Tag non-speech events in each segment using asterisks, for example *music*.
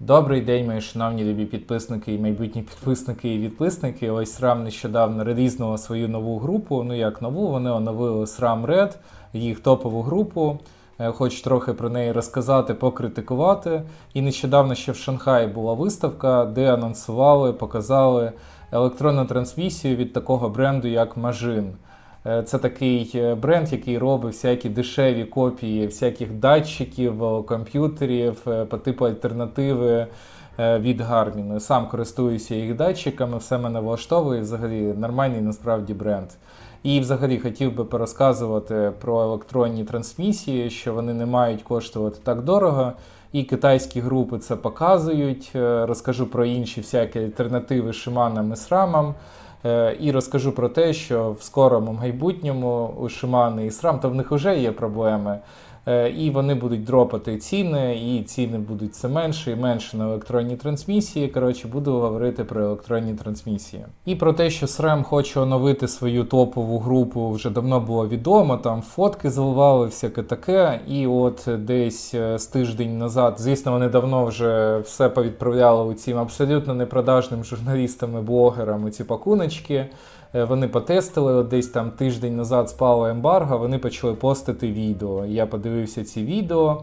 Добрий день, мої шановні любі підписники і майбутні підписники і відписники. Ось SRAM нещодавно релізнула свою нову групу. Ну як нову, вони оновили SRAM Red, їх топову групу. Е, Хочу трохи про неї розказати, покритикувати. І нещодавно ще в Шанхаї була виставка, де анонсували, показали електронну трансмісію від такого бренду, як Majin. Е, Це такий е, бренд, який робить всякі дешеві копії всяких датчиків, е, комп'ютерів по типу альтернативи від Garmin. Сам користуюся їх датчиками, все мене влаштовує. Взагалі нормальний насправді бренд. І взагалі хотів би порозказувати про електронні трансмісії, що вони не мають коштувати так дорого. І китайські групи це показують. Розкажу про інші всякі альтернативи Шиманам і SRAM. Е, І розкажу про те, що в скорому майбутньому у Шимани і Срам, то в них вже є проблеми. Е, І вони будуть дропати ціни, і ціни будуть все менше і менше на електронні трансмісії. Коротше, буду говорити про електронні трансмісії. І про те, що SRAM хоче оновити свою топову групу, вже давно було відомо. Там фотки заливали, всяке таке. І от десь е, з тиждень назад, звісно, вони давно вже все повідправляли у цим абсолютно непродажним журналістам і блогерам ці пакуночки. Е, Вони потестили десь там тиждень назад спало ембарго, вони почали постити відео. Я подивився ці відео.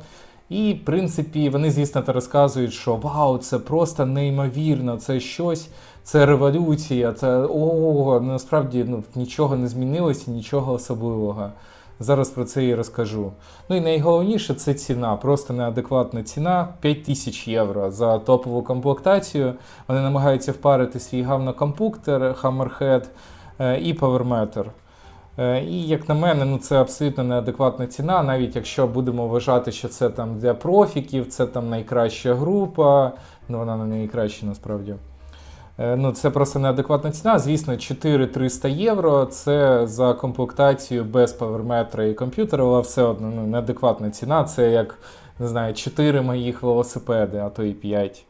І, в принципі, вони, звісно, то розказують, що вау, це просто неймовірно, це щось, це революція, це ого, насправді ну, нічого не змінилося, нічого особливого. Зараз про це і розкажу. Ну і найголовніше це ціна, просто неадекватна ціна 5 тисяч євро за топову комплектацію. Вони намагаються впарити свій гавнокомпуктор Hammerhead е, і PowerMeter. Е, І як на мене, ну це абсолютно неадекватна ціна, навіть якщо будемо вважати, що це там для профіків, це там найкраща група, ну вона не найкраща насправді. Е, Ну, це просто неадекватна ціна. Звісно, 4300 євро це за комплектацію без паверметра і комп'ютера, але все одно ну, неадекватна ціна. Це як не знаю, 4 моїх велосипеди, а то і 5.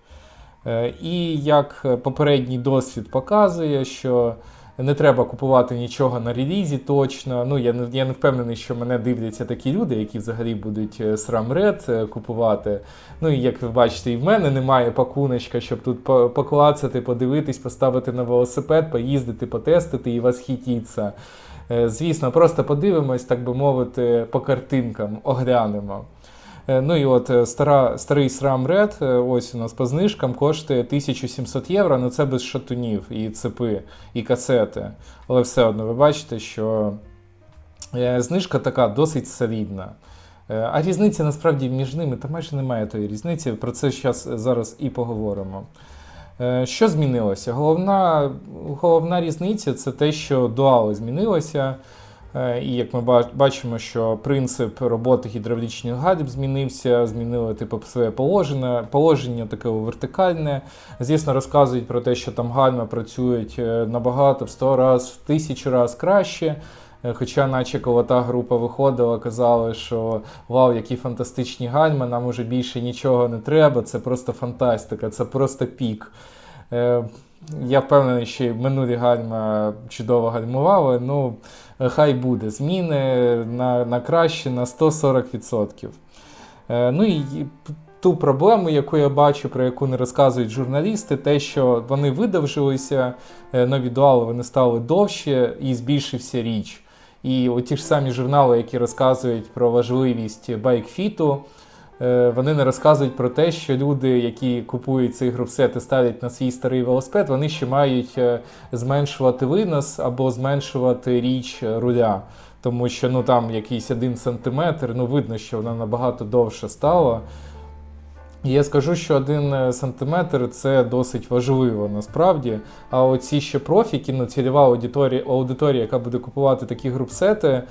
Е, І як попередній досвід показує, що не треба купувати нічого на релізі точно. Ну, я не, я не впевнений, що мене дивляться такі люди, які взагалі будуть е, SRAM Red е, купувати. Ну і як ви бачите, і в мене немає пакуночка, щоб тут по- поклацати, подивитись, поставити на велосипед, поїздити, потестити і восхитіться. Е, Звісно, просто подивимось, так би мовити, по картинкам, оглянемо. Е, Ну і от е, стара, старий SRAM Red, е, ось у нас по знижкам, коштує 1700 євро, ну це без шатунів і цепи, і касети. Але все одно ви бачите, що знижка така досить солідна. А різниця насправді між ними та майже немає тої різниці. Про це зараз і поговоримо. Що змінилося? Головна, головна різниця це те, що дуали змінилося. Е, І як ми бачимо, що принцип роботи гідравлічних гадів змінився, змінили типу своє положення, положення таке вертикальне. Звісно, розказують про те, що там гальма працюють е, набагато в 100 раз, в тисячу раз краще. Е, Хоча, наче коли та група виходила, казали, що вау, які фантастичні гальма, нам уже більше нічого не треба, це просто фантастика, це просто пік. Я впевнений, що минулі гальма чудово гальмували. Ну, хай буде. Зміни на, на краще на 140%. Е, Ну і ту проблему, яку я бачу, про яку не розказують журналісти, те, що вони видовжилися, е, нові дуали вони стали довше і збільшився річ. І оті ж самі журнали, які розказують про важливість байкфіту, вони не розказують про те, що люди, які купують цей групсет і ставлять на свій старий велосипед, вони ще мають е, зменшувати винос або зменшувати річ е, руля. Тому що ну там якийсь один сантиметр, ну видно, що вона набагато довше стала. І я скажу, що один е, сантиметр це досить важливо насправді. А оці ще профіки, ну цільова аудиторія, аудиторія, яка буде купувати такі групсети, е,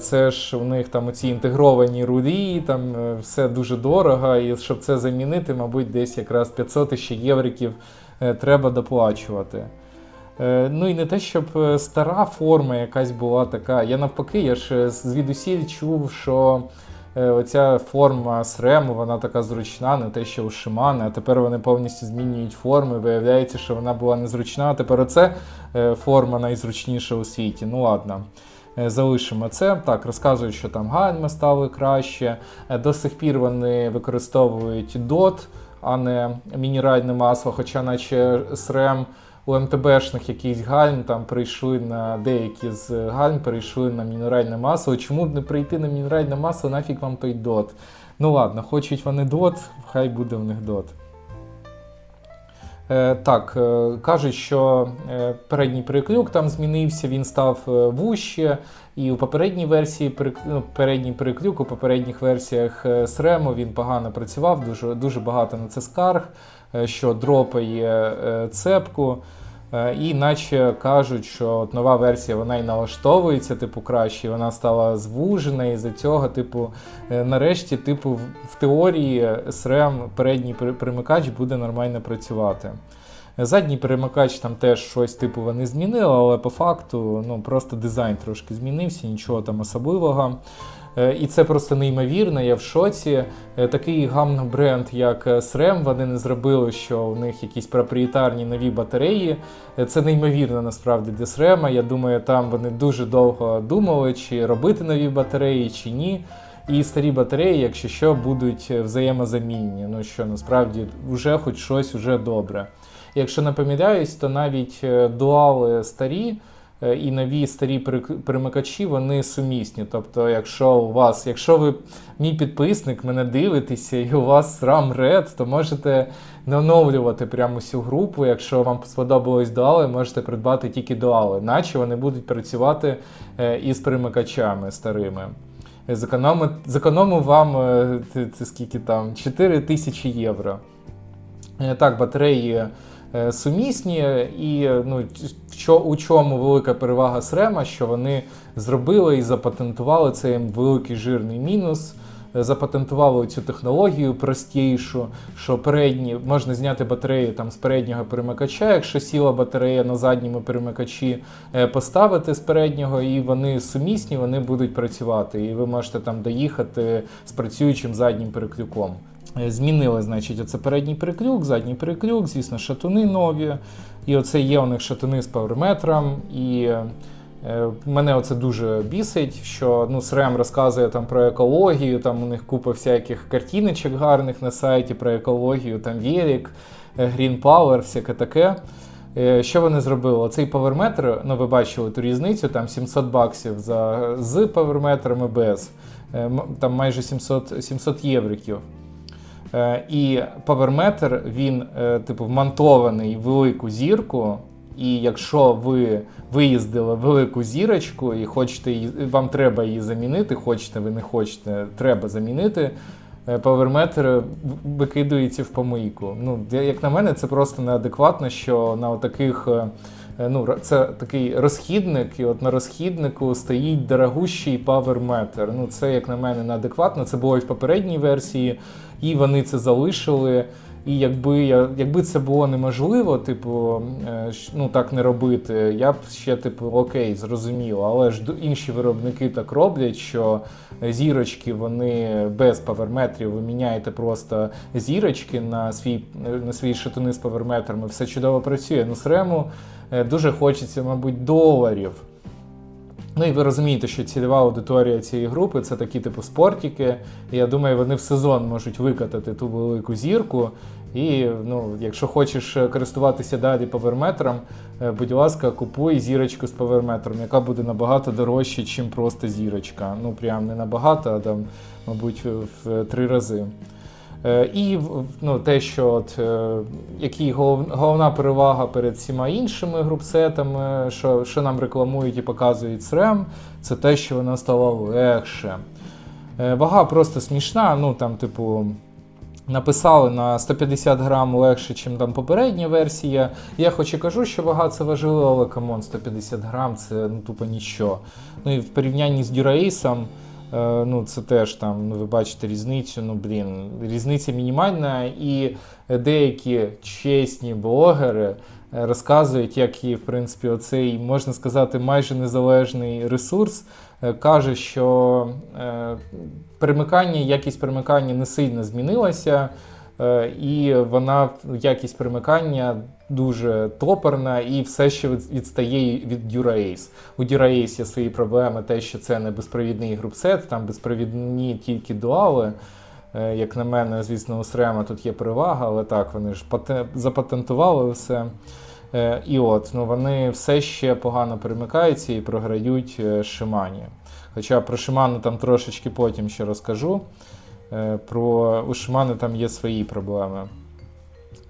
це ж у них там оці інтегровані рулі, там е, все дуже дорого. І щоб це замінити, мабуть, десь якраз 500 ще євриків е, треба доплачувати. Е, Ну і не те, щоб е, стара форма якась була така. Я навпаки, я ж е, звідусіль чув, що е, оця форма срему, вона така зручна, не те, що у Шимани, а тепер вони повністю змінюють форми. Виявляється, що вона була незручна, а тепер оце е, форма найзручніша у світі. Ну ладно. Е, Залишимо це. Так, розказують, що там гальми стали краще. Е, До сих пір вони використовують DOT, а не мінеральне масло, хоча наче SRAM у МТБшних якийсь гальм там прийшли на деякі з гальм, перейшли на мінеральне масло. Чому б не прийти на мінеральне масло, нафіг вам той дот? Ну ладно, хочуть вони дот, хай буде в них дот. Е, так, е, кажуть, що е, передній переклюк там змінився, він став вуще. І у попередній версії ну, передній переклюк у попередніх версіях е, він погано працював, дуже, дуже багато на це скарг, що дропає цепку. Е, І наче кажуть, що от нова версія вона і налаштовується, типу, краще, вона стала звужена, і за цього, типу, е, нарешті, типу, в- теорії SRAM передній при- примикач буде нормально працювати. Задній перемикач там теж щось типу вони змінили, але по факту ну, просто дизайн трошки змінився, нічого там особливого. Е, І це просто неймовірно, я в шоці. Е, Такий гамно бренд, як е, SRAM, вони не зробили, що у них якісь проприєтарні нові батареї. Це неймовірно насправді для SRAM. Я думаю, там вони дуже довго думали, чи робити нові батареї, чи ні. І старі батареї, якщо що, будуть взаємозамінні. Ну що насправді вже хоч щось вже добре. Якщо не помиляюсь, то навіть дуали старі і нові старі перемикачі вони сумісні. Тобто, якщо у вас, якщо ви мій підписник, мене дивитеся, і у вас RAM Red, то можете не оновлювати прямо всю групу. Якщо вам сподобались дуали, можете придбати тільки дуали, наче вони будуть працювати е, із перемикачами старими. Е, зекономив вам е, це, скільки там 4 тисячі євро. Е, Так, батареї е, сумісні, і е, ну, чо- у чому велика перевага SRAM, що вони зробили і запатентували це їм великий жирний мінус. Е, Запатентували цю технологію простішу, що передні можна зняти батарею там з переднього перемикача, якщо сіла батарея на задньому перемикачі, е, поставити з переднього, і вони сумісні, вони будуть працювати. І ви можете там доїхати з працюючим заднім переклюком. Е, Змінили, значить, оце передній переклюк, задній переклюк, звісно, шатуни нові. І оце є у них шатуни з паверметром. І е, мене оце дуже бісить, що ну, SRAM розказує там про екологію, там у них купа всяких картиночок гарних на сайті про екологію, там Велик, е, Green Power, всяке таке. Що вони зробили? Оцей паверметр, ну ви бачили ту різницю, там 700 баксів за, з паверметром і без. Там майже 700, 700 євриків. Е, І паверметр він, е, типу, вмонтований в велику зірку. І якщо ви виїздили велику зірочку і хочете її, вам треба її замінити, хочете ви не хочете, треба замінити. е, Паверметр викидується в помийку. Ну, як на мене, це просто неадекватно, що на таких. Ну, це такий розхідник, і от на розхіднику стоїть дорогущий паверметр. Ну, це, як на мене, неадекватно. Це було і в попередній версії, і вони це залишили. І якби якби це було неможливо, типу, е, ну так не робити, я б ще типу окей, зрозуміло. Але ж інші виробники так роблять, що зірочки вони без паверметрів, ви міняєте просто зірочки на свій на свої шатуни з паверметрами, все чудово працює. Ну, срему е, дуже хочеться, мабуть, доларів. Ну і ви розумієте, що цільова аудиторія цієї групи це такі типу спортики. Я думаю, вони в сезон можуть викатати ту велику зірку. І ну, якщо хочеш е, користуватися далі паверметром, е, будь ласка, купуй зірочку з паверметром, яка буде набагато дорожче, ніж просто зірочка. Ну прям не набагато, а там, мабуть, в три рази. Е, І ну, те, що от, е, голов- головна перевага перед всіма іншими групсетами, що, що нам рекламують і показують SRAM, це те, що вона стала легше. Е, Вага просто смішна, ну там, типу. Написали на 150 грам легше, ніж там попередня версія. Я хоч і кажу, що вага це важливо, але камон, 150 грам це ну, тупо нічого. Ну і в порівнянні з Дюраїсом, Ну, це теж там, ну ви бачите різницю. Ну блін, різниця мінімальна, і деякі чесні блогери е, розказують, як і в принципі оцей, можна сказати, майже незалежний ресурс е, каже, що е, перемикання, якість перемикання не сильно змінилася. Е, І вона якість перемикання дуже топорна і все ще відстає від Dura-Ace. У Dura-Ace є свої проблеми, те, що це не безпровідний групсет, там безпровідні тільки дуали. Е, Як на мене, звісно, у SRAM тут є перевага, але так, вони ж пате- запатентували все. Е, І от, ну вони все ще погано перемикаються і програють Шимані. Хоча про Шиману там трошечки потім ще розкажу. Е, Про у Шимани там є свої проблеми.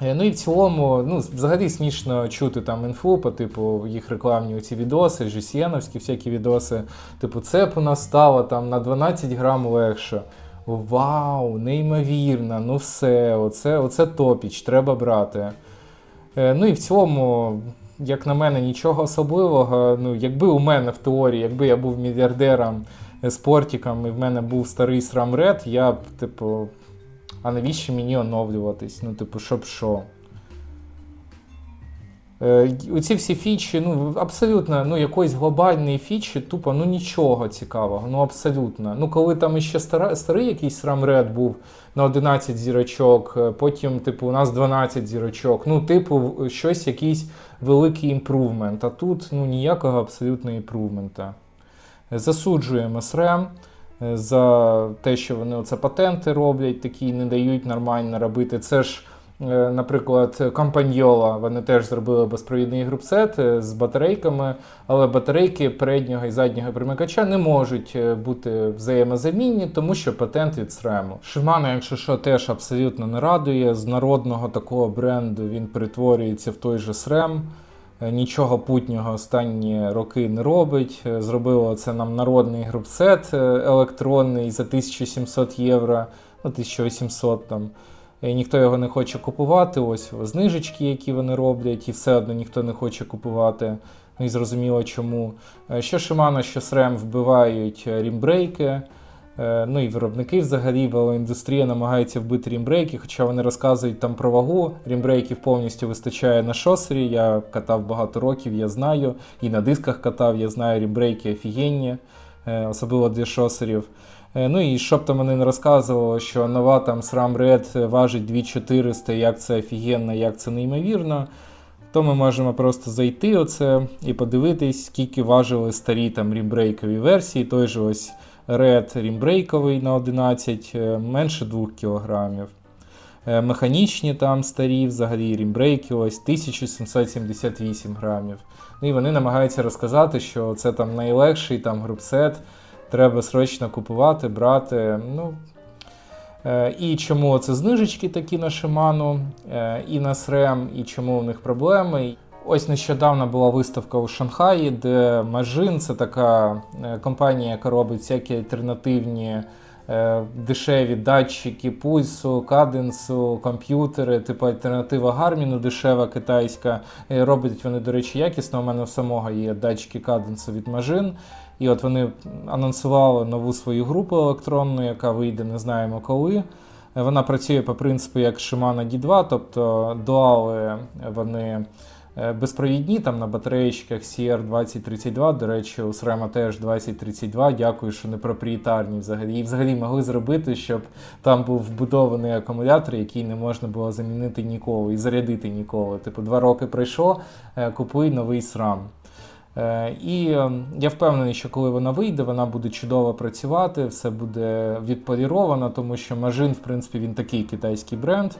Е, Ну і в цілому, ну, взагалі смішно чути там інфу, по типу їх рекламні ці відоси, GCN-овські всякі відоси. Типу, цеп у нас стало там на 12 грам легше. Вау, неймовірно, ну все, оце, оце топіч, треба брати. Е, Ну і в цілому, як на мене, нічого особливого. Ну, якби у мене в теорії, якби я був мільярдером, спортиком, і в мене був старий SRAM Red, я типу, а навіщо мені оновлюватись? Ну, типу, щоб що? Е, Оці всі фічі, ну абсолютно, ну якоїсь глобальної фічі, тупо ну нічого цікавого, ну абсолютно. Ну, коли там іще стара, старий якийсь Red був на 11 зірочок, е, потім, типу, у нас 12 зірочок. Ну, типу, щось, якийсь великий імпрувмент. А тут ну ніякого абсолютно імпрувмента. Засуджуємо SRAM е, за те, що вони оце патенти роблять, такі не дають нормально робити. Це ж, е, наприклад, Компаньола, вони теж зробили безпровідний групсет е, з батарейками, але батарейки переднього і заднього примикача не можуть бути взаємозамінні, тому що патент від SRAM. Shimano, якщо що, теж абсолютно не радує. З народного такого бренду він перетворюється в той же SRAM. Е, Нічого путнього останні роки не робить. Е, Зробило це нам народний групсет е, електронний за 1700 євро, ну 1800 там. І ніхто його не хоче купувати. Ось знижечки, які вони роблять, і все одно ніхто не хоче купувати. Ну і зрозуміло чому. Що Shimano, що SRAM вбивають рімбрейки. Е, Ну і виробники взагалі, велоіндустрія намагається вбити рімбрейки, хоча вони розказують там про вагу. Рімбрейків повністю вистачає на шосері. Я катав багато років, я знаю. І на дисках катав, я знаю рімбрейки офігенні, е, особливо для шосерів. Е, Ну і щоб там вони не розказували, що нова там SRAM Red важить 2400, як це офігенно, як це неймовірно. То ми можемо просто зайти оце і подивитись, скільки важили старі там рімбрейкові версії. Той же ось Red рімбрейковий на 11, е, менше 2 кг. Механічні там старі, взагалі рімбрейки ось 1778 грамів. Ну і вони намагаються розказати, що це там найлегший там групсет, треба срочно купувати, брати. Ну, Е, І чому це знижечки такі на е, і на SRAM, і чому у них проблеми. Ось нещодавно була виставка у Шанхаї, де Majin, це така е, компанія, яка робить всякі альтернативні е, дешеві датчики пульсу, каденсу, комп'ютери, типу альтернатива Гарміну, дешева китайська. Е, Роблять вони, до речі, якісно. У мене в самого є датчики каденсу від Majin. І от вони анонсували нову свою групу електронну, яка вийде, не знаємо коли. Вона працює по принципу як Shimano D2, тобто дуали вони безпровідні там на батареїчках CR2032. До речі, у SRAM теж 2032. Дякую, що не проприєтарні взагалі. І взагалі могли зробити, щоб там був вбудований акумулятор, який не можна було замінити ніколи і зарядити ніколи. Типу, два роки пройшло, е, купуй новий SRAM. Е, І е, я впевнений, що коли вона вийде, вона буде чудово працювати, все буде відполіровано, тому що Majin, в принципі, він такий китайський бренд.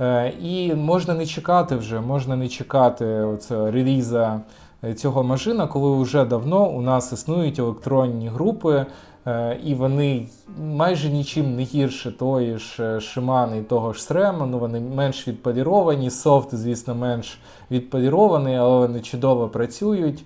Е, І можна не чекати вже, можна не чекати оцього реліза е, цього машина, коли вже давно у нас існують електронні групи, е, і вони майже нічим не гірше тої ж Shimano і того ж SRAM, ну вони менш відполіровані, софт, звісно, менш відполірований, але вони чудово працюють.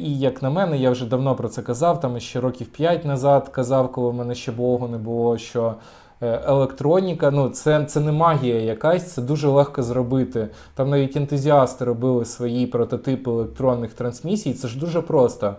І як на мене, я вже давно про це казав, там ще років 5 назад казав, коли в мене ще блогу не було, що електроніка, ну це, це не магія якась, це дуже легко зробити. Там навіть ентузіасти робили свої прототипи електронних трансмісій, це ж дуже просто.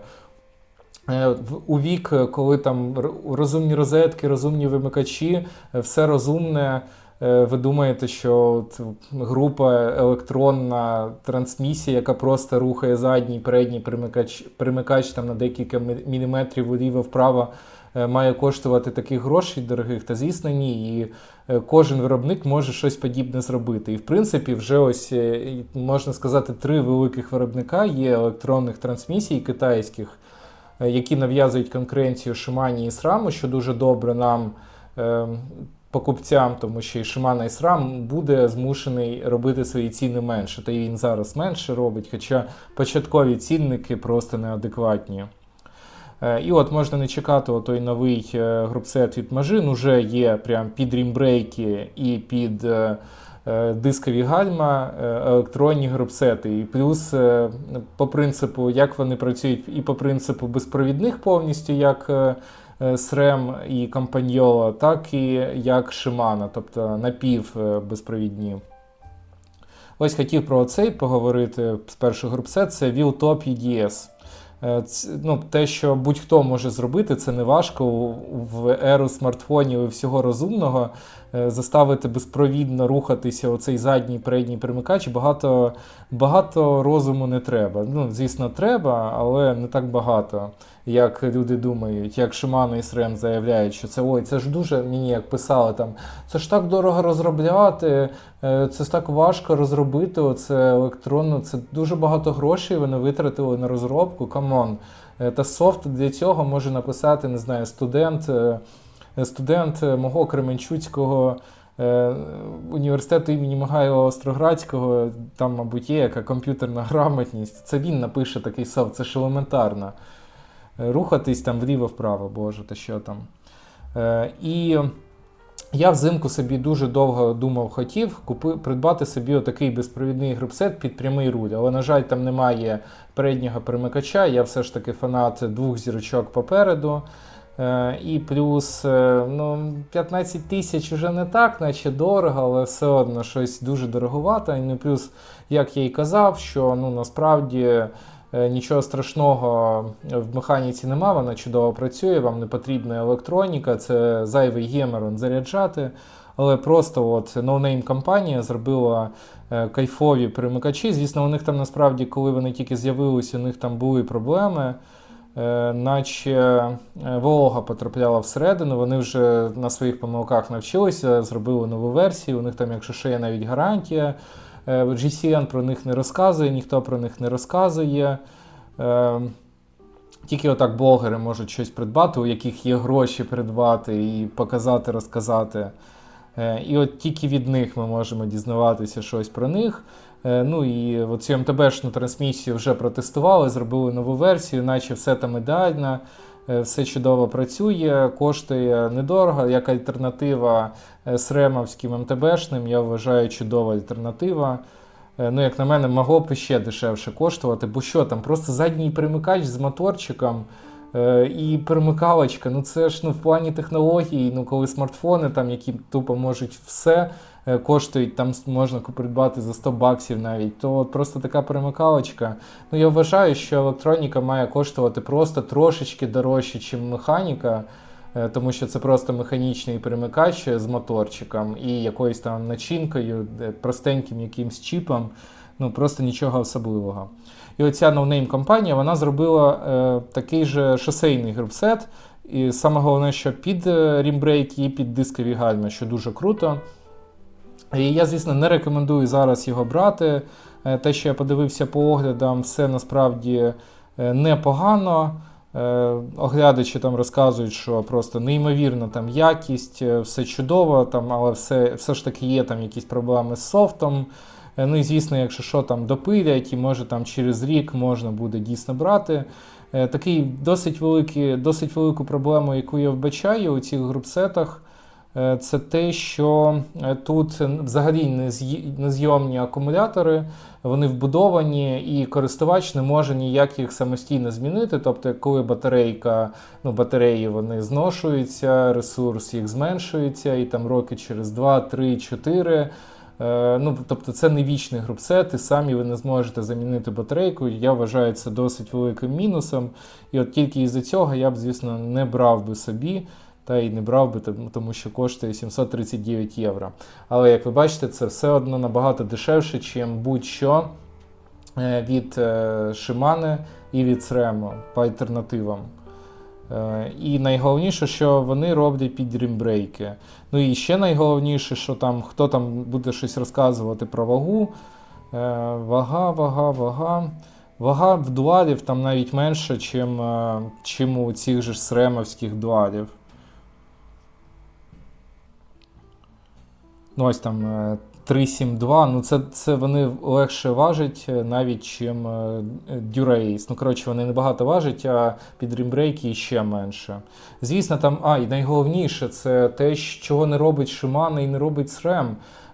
Е, У вік, е, коли там розумні розетки, розумні вимикачі, е, все розумне. е, Ви думаєте, що група електронна трансмісія, яка просто рухає задній, передній примикач, примикач там на декілька міліметрів вліво-вправо, е, має коштувати таких грошей дорогих? Та звісно, ні. І е, кожен виробник може щось подібне зробити. І в принципі, вже ось е, можна сказати, три великих виробника є електронних трансмісій китайських, е, які нав'язують конкуренцію Шимані і SRAM, що дуже добре нам е, покупцям, тому що і Shimano і SRAM буде змушений робити свої ціни менше. Та й він зараз менше робить, хоча початкові цінники просто неадекватні. Е, І от можна не чекати той новий е, групсет від Majin, уже є прям під рімбрейки і під е, дискові гальма електронні групсети. І плюс по принципу, як вони працюють, і по принципу безпровідних повністю, як SRAM і Campagnola, так і як Shimano, тобто напів безпровідні. Ось хотів про цей поговорити з першого групсет, це Wheel EDS. Е, Ну, те, що будь-хто може зробити, це не важко в еру смартфонів і всього розумного. Е, Заставити безпровідно рухатися оцей задній передній перемикач. Багато, багато розуму не треба. Ну, звісно, треба, але не так багато, як люди думають. Як Shimano і SRAM заявляють, що це ой, це ж дуже мені як писали там. Це ж так дорого розробляти, е, це ж так важко розробити. Оце електронно. Це дуже багато грошей вони витратили на розробку. Камон. Е, Та софт для цього може написати, не знаю, студент, студент е, мого Кременчуцького. е, Університету імені Михайла Остроградського, там, мабуть, є яка комп'ютерна *laughs* грамотність. Це він напише такий софт, це ж елементарно. Е, Рухатись там вліво-вправо, боже, та що там. Е, І я взимку собі дуже довго думав, хотів купи, придбати собі отакий безпровідний групсет під прямий руль. Але, на жаль, там немає переднього перемикача. Я все ж таки фанат двох зірочок попереду. Е, І плюс е, ну, 15 тисяч вже не так, наче дорого, але все одно щось дуже дороговато. Ну, плюс, як я і казав, що ну, насправді е, нічого страшного в механіці нема, вона чудово працює, вам не потрібна електроніка, це зайвий гемор он, заряджати. Але просто от ноунейм компанія зробила е, кайфові перемикачі. Звісно, у них там насправді, коли вони тільки з'явилися, у них там були проблеми. Е, наче е, волога потрапляла всередину, вони вже на своїх помилках навчилися, зробили нову версію. У них там, якщо що, є навіть гарантія. Е, GCN про них не розказує, ніхто про них не розказує. Тільки отак блогери можуть щось придбати, у яких є гроші придбати і показати, розказати. Е, І от тільки від них ми можемо дізнаватися щось про них. Е, Ну і оцю МТБшну трансмісію вже протестували, зробили нову версію, наче все там ідеально, е, все чудово працює, коштує недорого. Як альтернатива сремовським МТБшним, я вважаю чудова альтернатива. Ну, як на мене, могло б ще дешевше коштувати, бо що там, просто задній перемикач з моторчиком. Е, І перемикалочка, ну це ж ну, в плані технологій, ну коли смартфони, там, які тупо можуть все, е, коштують, там можна придбати за 100 баксів навіть, то просто така перемикалочка. Ну я вважаю, що електроніка має коштувати просто трошечки дорожче, ніж механіка. е, Тому що це просто механічний перемикач з моторчиком і якоюсь там начинкою, простеньким якимсь чіпом. Ну просто нічого особливого. І оця ноунейм компанія вона зробила е, такий же шосейний групсет. І саме головне, що під е, рімбрейк і під дискові гальми, що дуже круто. І я, звісно, не рекомендую зараз його брати. Е, Те, що я подивився по оглядам, все насправді е, непогано. Оглядачі там розказують, що просто неймовірна там якість, все чудово, там, але все, все ж таки є там якісь проблеми з софтом. Е, Ну і звісно, якщо що там допилять, і може там через рік можна буде дійсно брати. Е, Такий досить великий, досить велику проблему, яку я вбачаю у цих групсетах, е, це те, що тут взагалі незйомні акумулятори, вони вбудовані, і користувач не може ніяк їх самостійно змінити. Тобто, коли батарейка, ну, батареї вони зношуються, ресурс їх зменшується, і там роки через 2, 3, 4. Е, Ну, тобто це не вічний групсет, і самі ви не зможете замінити батарейку. Я вважаю це досить великим мінусом. І от тільки із-за цього я б, звісно, не брав би собі, та й не брав би, тому- що коштує 739 євро. Але як ви бачите, це все одно набагато дешевше, ніж будь-що е, від е, Shimano і від SRAM по альтернативам. Е, І найголовніше, що вони роблять під рімбрейки. Ну і ще найголовніше, що там хто там буде щось розказувати про вагу. Е, Вага, вага, вага. Вага в дуалів там навіть менша, чим, е, чим у цих же сремовських дуалів. Ну, ось там 372, ну це, це вони легше важать е, навіть, чим е, Ну, коротше, вони небагато важать, а під рембрейки ще менше. Звісно, там, а, і найголовніше, це те, чого не робить Shimano і не робить SRAM.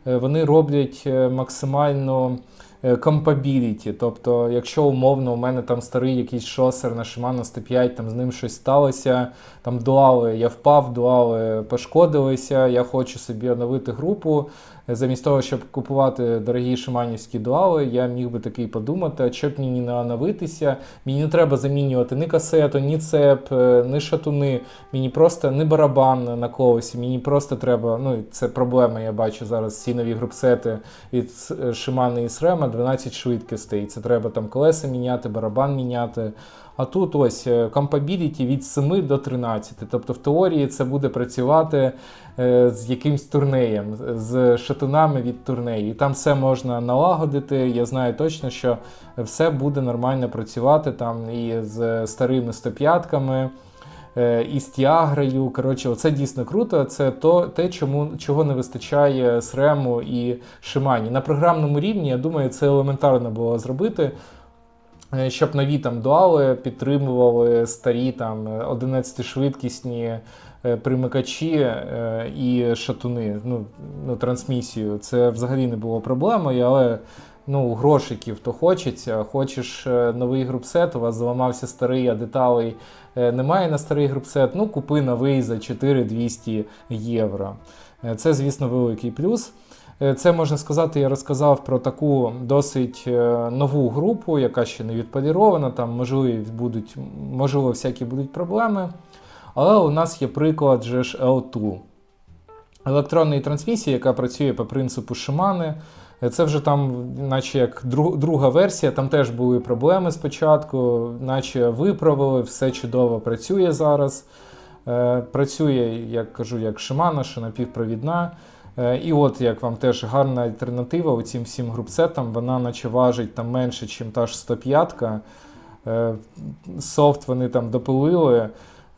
Е, Вони роблять максимально compatibility. Тобто, якщо умовно у мене там старий якийсь шосер на Shimano 105, там з ним щось сталося, там дуали, я впав, дуали пошкодилися, я хочу собі оновити групу. Е, Замість того, щоб купувати дорогі шиманівські дуали, я міг би такий подумати, а щоб мені не оновитися, мені не треба замінювати ні касету, ні цеп, е, ні шатуни, мені просто не барабан на колесі, мені просто треба, ну це проблема, я бачу зараз всі нові групсети від Shimano і SRAM, 12 швидкостей. Це треба там колеса міняти, барабан міняти. А тут ось е, compatibility від 7 до 13. Тобто в теорії це буде працювати е, з якимсь турнеєм, з шатунами від турнею. І там все можна налагодити. Я знаю точно, що все буде нормально працювати там і з старими 105-ками. е, І з Тіагрою, коротше, це дійсно круто. Це то, те, чому, чого не вистачає Срему і Шимані. На програмному рівні, я думаю, це елементарно було зробити. Е, щоб нові там дуали підтримували старі там 11-швидкісні е, примикачі е, і шатуни, ну, ну, трансмісію. Це взагалі не було проблемою, але ну, грошиків то хочеться. Хочеш новий групсет, у вас зламався старий, а деталей немає на старий групсет. Ну, купи новий за 4200 євро. Це, звісно, великий плюс. Е, Це можна сказати, я розказав про таку досить е, нову групу, яка ще не відполірована. Там можливі будуть, можливо, всякі будуть проблеми. Але у нас є приклад же ж L2 електронної трансмісії, яка працює по принципу Shimano. Е, Це вже там, наче як друга версія, там теж були проблеми спочатку, наче виправили, все чудово працює зараз. Працює, як кажу, як Shimano, що напівпровідна. Е, І от як вам теж гарна альтернатива оцім всім групсетам, вона наче важить там менше, ніж та ж 105. Е, Софт вони там допилили.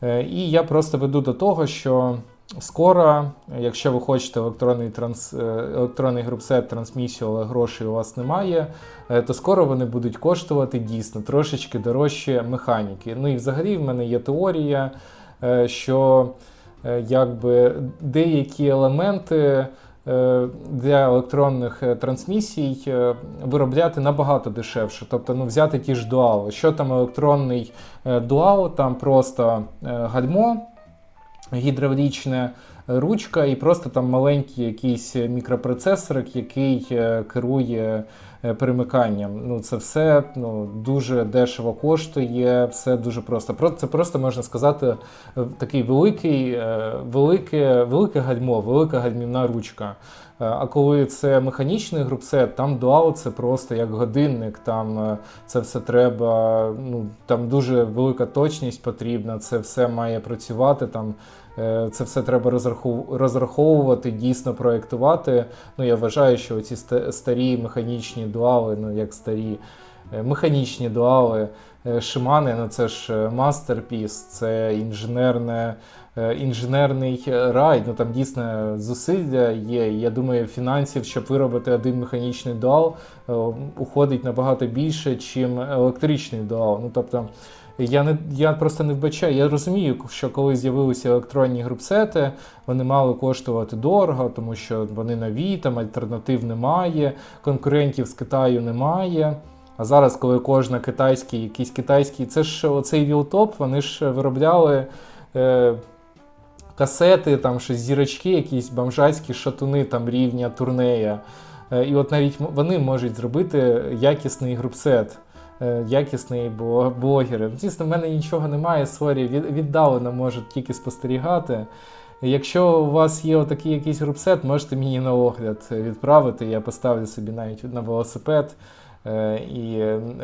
Е, І я просто веду до того, що скоро, якщо ви хочете електронний, транс, електронний групсет, трансмісію, але грошей у вас немає, то скоро вони будуть коштувати дійсно трошечки дорожче механіки. Ну і взагалі в мене є теорія, що якби деякі елементи е, для електронних е, трансмісій е, виробляти набагато дешевше. Тобто ну, взяти ті ж дуали. Що там електронний е, дуал, там просто е, гальмо гідравлічне, е, ручка і просто там маленький якийсь мікропроцесорик, який е, керує е, перемиканням. Ну, це все ну, дуже дешево коштує, все дуже просто. Про- Це просто можна сказати е, такий великий, е, велике, велике гальмо, велика гальмівна ручка. Е, А коли це механічний групсет, там дуал це просто як годинник, там е, це все треба, ну там дуже велика точність потрібна, це все має працювати. Там е, це все треба розраховувати, дійсно проєктувати. Ну я вважаю, що ці старі механічні дуали, ну як старі е, механічні дуали. е, Шимани, ну це ж мастерпіс, це інженерне, е, інженерний рай. Ну там дійсно зусилля є. Я думаю, фінансів, щоб виробити один механічний дуал, е, уходить набагато більше, чим електричний дуал. Ну тобто. Я не я просто не вбачаю. Я розумію, що коли з'явилися електронні групсети, вони мали коштувати дорого, тому що вони нові, там альтернатив немає, конкурентів з Китаю немає. А зараз, коли кожна китайський, якийсь китайський, це ж оцей вілтоп, вони ж виробляли е, касети, там щось зірочки, якісь бомжацькі шатуни там рівня турнея. Е, і от навіть вони можуть зробити якісний групсет. Е, Якісний блогер. Дійсно, в мене нічого немає, сорі, віддалено можуть тільки спостерігати. Якщо у вас є отакий якийсь групсет, можете мені на огляд відправити. Я поставлю собі навіть на велосипед е, і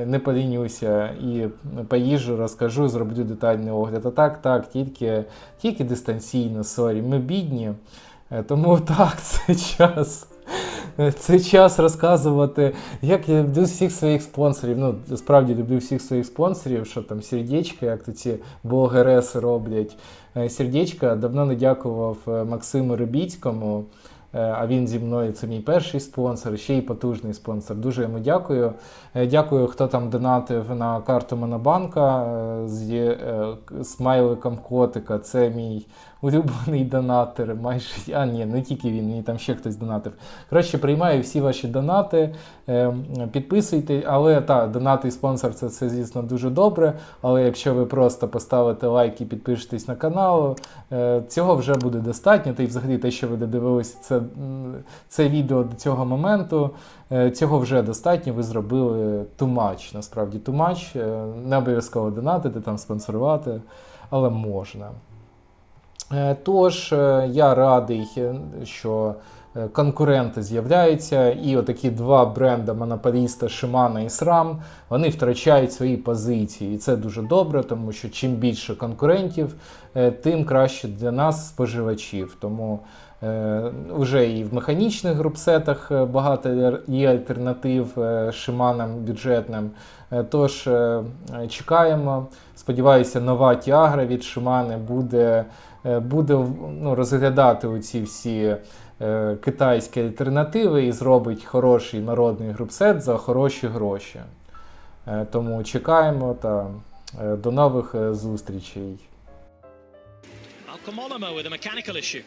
не полінюся, і поїжджу, розкажу, зроблю детальний огляд. А так, так, тільки, тільки дистанційно, сорі. Ми бідні, е, тому *laughs* так, це час. *laughs* Це час розказувати, як я люблю всіх своїх спонсорів. Ну, справді люблю всіх своїх спонсорів, що там сердечко, як то ці блогереси роблять. Е, Сердечко давно не дякував е, Максиму Рибіцькому. Е, А він зі мною це мій перший спонсор, ще й потужний спонсор. Дуже йому дякую. Дякую, хто там донатив на карту Монобанка з смайликом котика. Це мій улюблений донатор. Майже а ні, не тільки він, мені там ще хтось донатив. Коротше, приймаю всі ваші донати. Е, Підписуйте, але та донати і спонсор це, це звісно дуже добре. Але якщо ви просто поставите лайк і підпишетесь на канал, е, цього вже буде достатньо. Та й взагалі те, що ви додивилися це, це відео до цього моменту, е, цього вже достатньо. Ви зробили much, насправді much. Е, Не обов'язково донатити, там спонсорувати, але можна. Е, Тож е, я радий, е, що конкуренти з'являються, і отакі два бренди монополіста Shimano і SRAM, вони втрачають свої позиції. І це дуже добре, тому що чим більше конкурентів, тим краще для нас, споживачів. Тому вже і в механічних групсетах багато є альтернатив Shimano бюджетним. Тож чекаємо. Сподіваюся, нова Тіагра від Shimano буде, буде ну, розглядати оці всі е, китайські альтернативи і зробить хороший народний групсет за хороші гроші. Е, Тому чекаємо та е, до нових е, зустрічей. Malcolm Olamo with a mechanical issue.